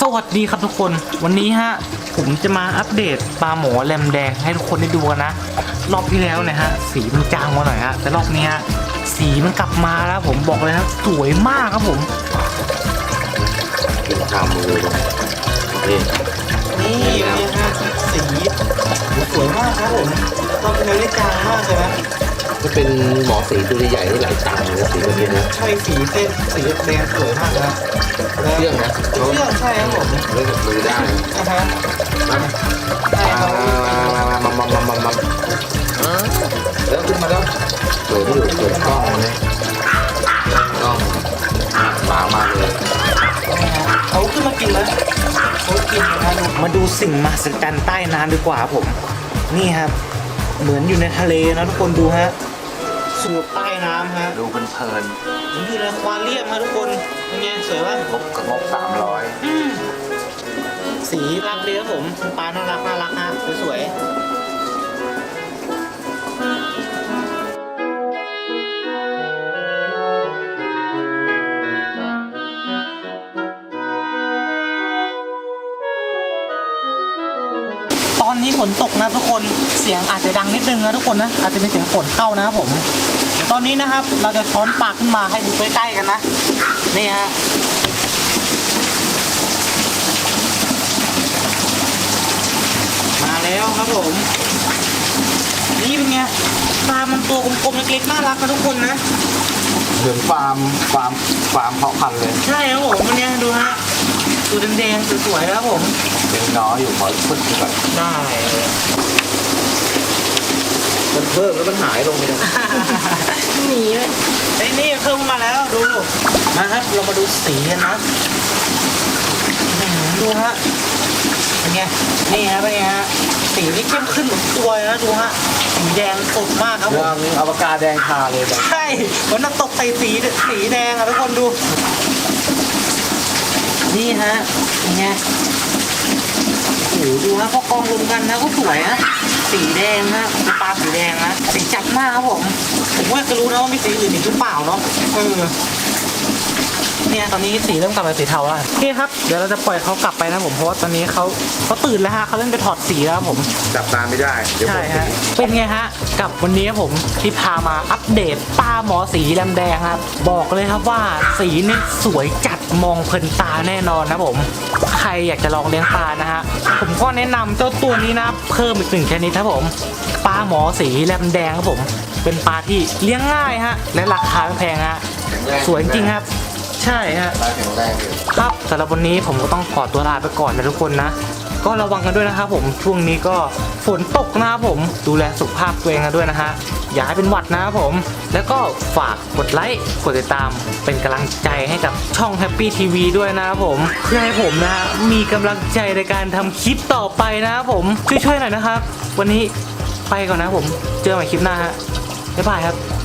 สวัสดีครับทุกคน วันนี้ฮะผมจะมาอัปเดตปลาหมอแรมแดงให้ทุกคนได้ดูกันนะ รอบที่แล้วเนี่ยฮะสีมันจางมาหน่อยฮะแต่รอบนี้ฮะสีมันกลับมาแล้วผมบอกเลยครับสวยมากครับผมกินข้าวมือเลยนี่นี่นี่ฮะสีสวยมากครับผมรอบที่แล้วได้จางมากเลยนะ ก็เป็นหมอสีตัวใหญ่ๆที่หลายตังค์นะสีตัวนี้นะใช่สีเส้นสีแดงสวยมากนะเครื่องนะเครื่องใช่ครับผมเล่นกับมือได้นะฮะมาใช่ครับมามามามามามาแล้วขึ้นมาแล้วเปิดไม่อยู่เปิดกล้องเลยกล้องหมามาเลยเขาขึ้นมากินแล้วเขากินนะครับมาดูสิ่งมหัศจรรย์ใต้น้ำดีกว่าครับผม นี่ครับ เหมือนอยู่ในทะเลนะทุกคนดูฮะ สูบใต้น้ำฮะดูเพลินเหมือนอยู่ในควาเรียมฮะทุกคนเป็นไงสวยป่ะๆงบกับงบสามร้อยอืมสีรักเลยครับผมป นี้ฝนตกนะทุกคนเสียงอาจจะดังนิดนึงนะทุกคนนะอาจจะเป็นเสียงฝนเข้านะครับผมตอนนี้นะครับ เราจะช้อนปากขึ้นมาให้ดูใกล้ๆกันนะนี่ฮะมาแล้วครับผม นี่เป็นไงปลามันตัวกลมๆเล็กๆน่ารักนะทุกคนนะ เหมือนฟาร์มฟาร์มฟาร์มเพาะพันธุ์เลยใช่ครับผมวันนี้ดูฮะตัวแดงๆสวยๆนะครับผม เป็นน้อยอยู่ขอพึ่งก่อนได้มันเพิ่มแล้วมันหายลงเลยหนีเลยไอ้ยนี่เพิ่มมาแล้วดูนะครับเรามาดูสีกันนะอื้อหือดูฮะ เป็นไงนี่ฮะเป็นไงฮะสีนี่เข้มขึ้นเหมือนตัวเลยนะดูฮะสีแดงสดมากครับผมเรื่องนี้เอาปากกาแดงทาเลยแบบใช่มันน้ำตกใส่สีสีแดงอะทุกคนดู นี่ฮะเป็นไงโอ้โหดูฮะพอกองรวมกันนะก็สวยนะสีแดงนะเป็นปลาสีแดงนะสีจัดมากครับผมผมว่าจะรู้นะว่ามีสีอื่นอีกหรือเปล่าเนาะเออ เนี่ยตอนนี้สีเริ่มกลับมาสีเทาแล้วโอเคครับเดี๋ยวเราจะปล่อยเขากลับไปนะผมเพราะว่าตอนนี้เขาเขาตื่นแล้วฮะเขาเริ่มไปถอดสีแล้วครับผม จับตาไม่ได้ เดี๋ยวหมใช่ดฮะสีเป็นไงฮะ กับวันนี้ผมที่พามาอัปเดตปลาหมอสีแดงแดงครับ บอกเลยครับว่าสีนี่สวยจัดมองเพลินตาแน่นอนนะผม ใครอยากจะลองเลี้ยงปลานะฮะ ผมก็แนะนำเจ้าตัวนี้นะ เพิ่มอีกหนึ่งชนิดครับผมปลาหมอสีแดงแดงครับผม เป็นปลาที่เลี้ยงง่ายฮะ และราคาไม่แพงฮะแข็งแรงสวยจริงครับ ใช่ฮะปลาแข็งแรงอยู่ครับสำหรับวันนี้ผมก็ต้องขอตัวลาไปก่อนนะทุกคนนะ ก็ระวังกันด้วยนะครับผมช่วงนี้ก็ฝนตกนะครับผมดูแลสุขภาพตัวเองกันด้วยนะฮะอย่าให้เป็นหวัดนะครับผม แล้วก็ฝากกดไลค์กดติดตามเป็นกำลังใจให้กับช่อง Happy TV ด้วยนะครับผมเพื่อให้ผมนะฮะมีกำลังใจในการทำคลิปต่อไปนะครับผมช่วยๆหน่อยนะครับ วันนี้ไปก่อนนะครับผมเจอกันใหม่คลิปหน้าฮะบ๊ายบายครับ